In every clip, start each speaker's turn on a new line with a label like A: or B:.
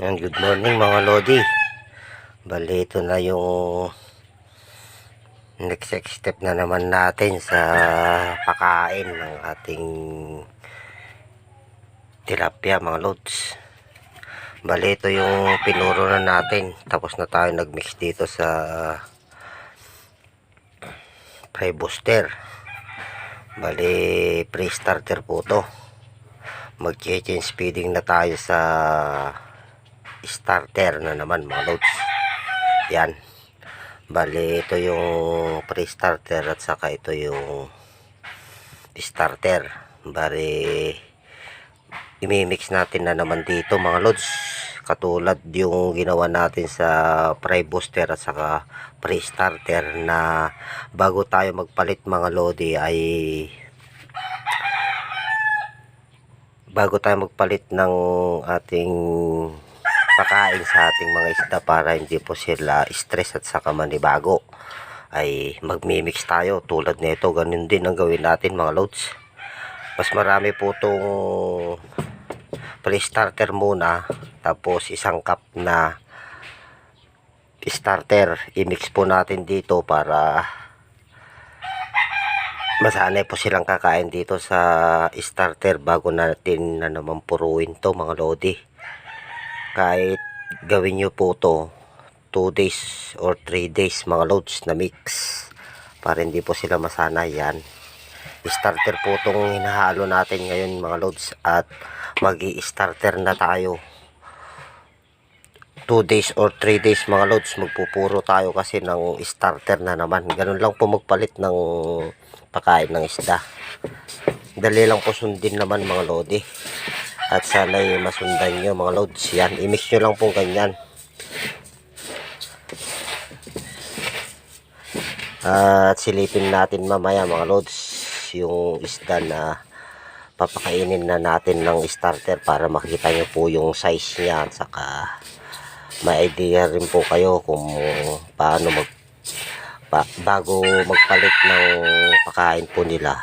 A: Yan, good morning mga Lodi. Bali, ito na yung next step na naman natin sa pakain ng ating tilapia mga Lods. Bali, ito yung pinuro na natin. Tapos na tayo nagmix dito sa fry booster. Bali, pre-starter po to. Mag-change speeding na tayo sa starter na naman mga loads yan. Bali ito yung pre-starter at saka ito yung starter. Bali imimix natin na naman dito mga loads katulad yung ginawa natin sa pre booster at saka pre-starter na bago tayo magpalit mga lodi ay bago tayo magpalit ng ating pakain sa ating mga isda para hindi po sila stress at saka manibago. Ay magmimix tayo. Tulad nito ganun din ang gawin natin mga loads. Mas marami po itong pre-starter muna tapos isang cup na starter. I-mix po natin dito para masanay po silang kakain dito sa starter bago natin na naman puruin to mga lodi kahit gawin nyo po to 2 days or 3 days mga loads na mix para hindi po sila masanay yan. Starter po itong hinahalo natin ngayon mga loads at mag starter na tayo. 2 days or 3 days mga loads magpupuro tayo kasi ng starter na naman. Ganun lang po magpalit ng pakain ng isda. Dali lang po sundin naman mga lodi at sana'y masundan nyo mga loads yan i-mix nyo lang po ganyan. At silipin natin mamaya mga loads yung isda na papakainin na natin ng starter para makita nyo po yung size niya. At saka may idea rin po kayo kung paano mag pa, bago magpalit ng pakain po nila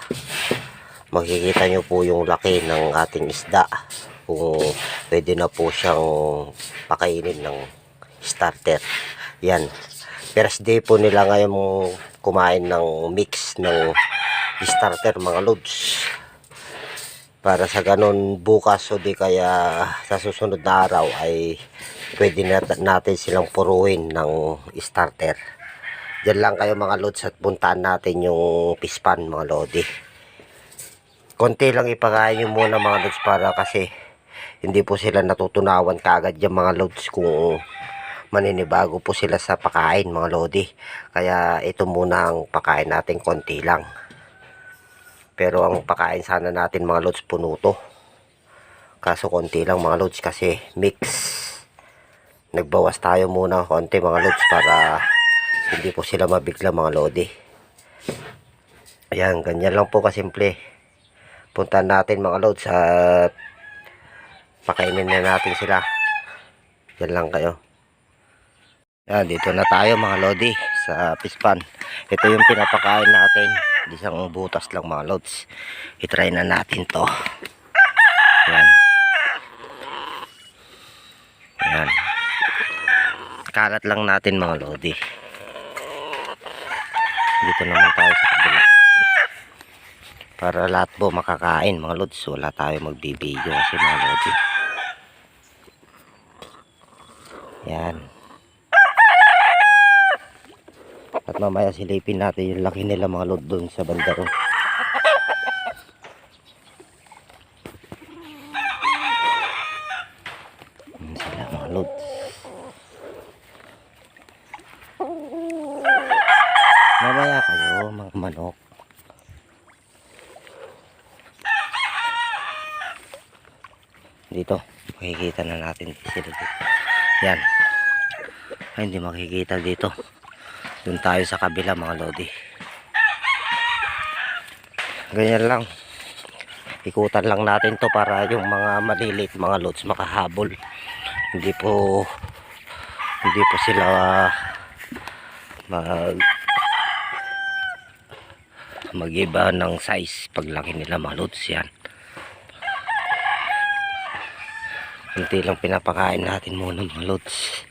A: makikita nyo po yung laki ng ating isda. Kung pwede na po siyang pakainin ng starter. Yan. First day po nila ngayon kumain ng mix ng starter mga loads. Para sa ganun bukas o di kaya sa susunod na araw ay pwede na natin silang puruin ng starter. Diyan lang kayo mga loads at puntaan natin yung pispan mga lodi konti lang ipakain muna mga loads para kasi hindi po sila natutunawan kaagad yung mga loads kung maninibago po sila sa pakain mga lodi. Kaya ito muna ang pakain natin konti lang. Pero ang pakain sana natin mga loads puno to. Kaso konti lang mga loads kasi mix. Nagbawas tayo muna konti mga loads para hindi po sila mabigla mga lodi. Ayan ganyan lang po kasimple punta natin mga loads at pakainin na natin sila. Yan lang kayo. Yan dito na tayo mga lodi sa pispan. Ito yung pinapakain natin. Isang butas lang mga loads itry na natin to. Yan. Yan. Kalat lang natin mga lodi. Dito naman tayo sa para lahat po makakain mga lods. Wala tayo magbibideo kasi mga lodi yan. At mamaya silipin natin yung laki nila mga lod doon sa bandaro yan sila mga lods mamaya kayo mga manok dito makikita na natin sila dito yan. Ay hindi makikita dito. Dun tayo sa kabila mga lodi. Ganyan lang. Ikutan lang natin to para yung mga maliliit mga loads makahabol. Hindi po hindi po sila mag magiba ng size paglaki nila mga loads yan Kunti lang pinapakain natin muna mga lods.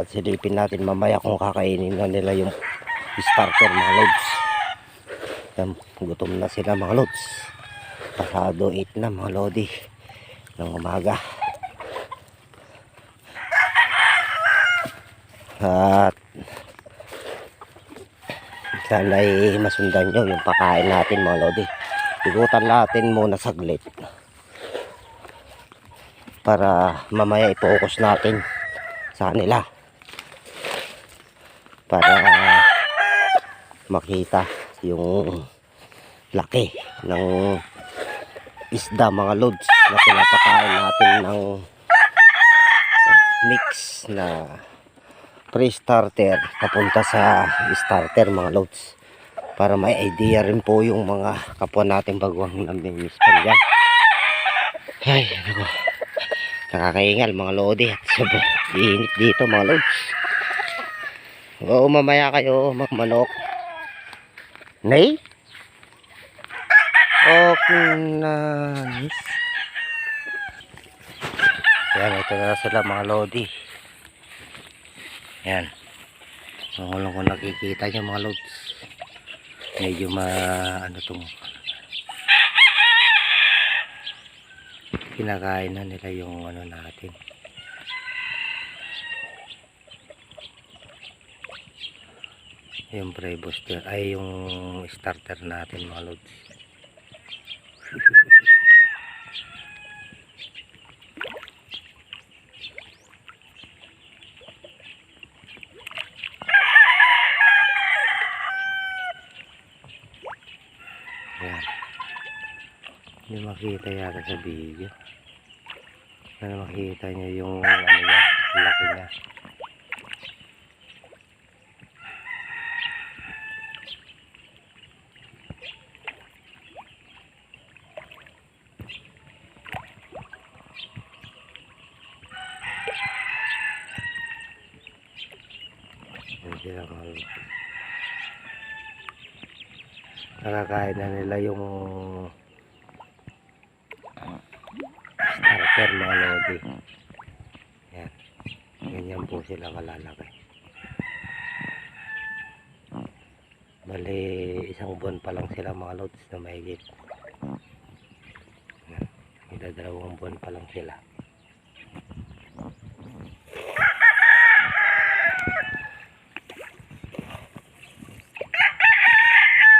A: At silipin natin mamaya kung kakainin na nila yung starter mga lods. Yan, gutom na sila mga lods. Pasado 8 na mga lodi ng umaga. At sana ay masundan nyo yung pakain natin mga lodi. Igutan natin muna saglit. Para mamaya i-focus natin sa kanila. Para makita yung laki ng isda mga loads na pinapakain natin ng mix na pre-starter papunta sa starter mga loads. Para may idea rin po yung mga kapwa natin baguang namimiss pa dyan ay ano nakakaingal mga lodi at sobrang dito mga loads. Oo mamaya kayo magmanok nay? Okay nice yan ito na sila mga lodi yan. Ang ulang ko nakikita nyo mga loads medyo ma ano tong kinakain na nila yung ano natin. Yung pre booster ay yung starter natin mga loads Hindi makita yata sa video. Sana makita niyo yung ano niya, laki niya. Sila lods. nakakain na nila yung mga lodi. Yan ganyan po sila kalalaki. Bali isang buwan pa lang sila mga lods na mahigit. Yan dalawang buwan pa lang sila.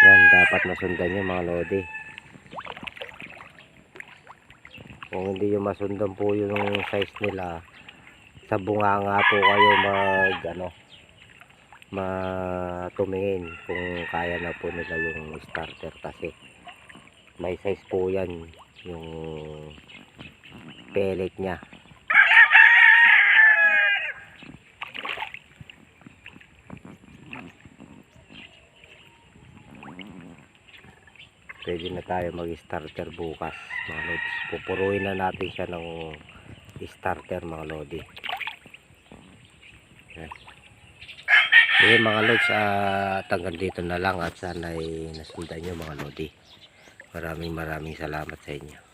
A: Yan, dapat masundan yung mga lodi. Kung hindi yung masundan po yung size nila, sa bunganga po kayo mag, ano, matumingin kung kaya na po nila yung starter kasi may size po yan yung pellet niya. Pwede na tayo mag starter bukas mga lods. Pupuruin na natin siya ng starter mga lodi. Yan. Okay, mga lods at hanggang dito na lang at sana ay nasundan nyo mga lodi. Maraming maraming salamat sa inyo